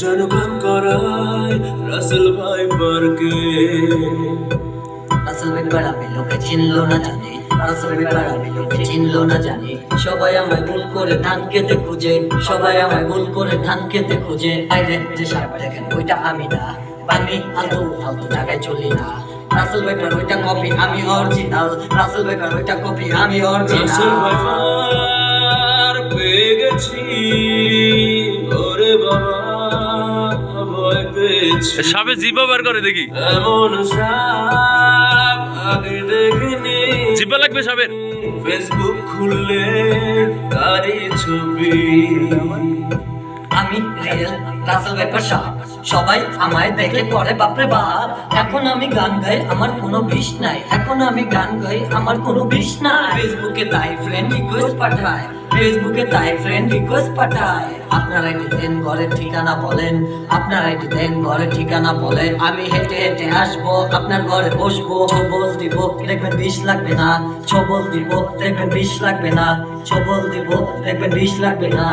যেন গান করায় রাসেল ভাইবারকে। রাসেল বেকার আমি লোকে চিনলো না জানি রাসেল বেকার আমি লোকে চিনলো না জানি। সবাই আমায় ভুল করে ধান খেতে খুঁজে সবাই আমায় ভুল করে ধান খেতে খুঁজে। আইরে যে সাপ দেখেন ওইটা আমি না। আমি ফালতু ফালতু জায়গায় চলি না। রাসেল বেকার ওইটা কপি আমি অরিজিনাল রাসেল বেকার ওইটা কপি আমি অরিজিনাল রাসেল ভাইবার পেয়ে গেছি ওরে বাবা। সাপে জিব্বা বার করে দেখি। এমন সাপ আগে দেখিনি। জিব্বা লাগবে সাপের। ফেসবুক খুললে তারই ছবি। আমি রিয়েল রাসেল সাপ। সবাই আমায় দেখে পরে বাপরে বাপ। এখন আমি গান গাই আমার কোনো বিষ নাই। এখন আমি গান গাই আমার কোনো বিষ নাই। ফেসবুকে তাই ফ্রেন্ড রিকোয়েস্ট পাঠায়। ফেসবুকে তাই ফ্রেন্ড রিকোয়েস্ট পাঠায়। আপনার আইডি দেন, ঘরের ঠিকানা বলেন। আপনার আইডি দেন, ঘরের ঠিকানা বলেন। আমি হেঁটে হেঁটে আসব, আপনার ঘরে বসবো, ছবল দিব, দেখবেন বিষ লাগবে না। ছবল দিব, দেখবেন বিষ লাগবে না। ছবল দিব, দেখবেন বিষ লাগবে না।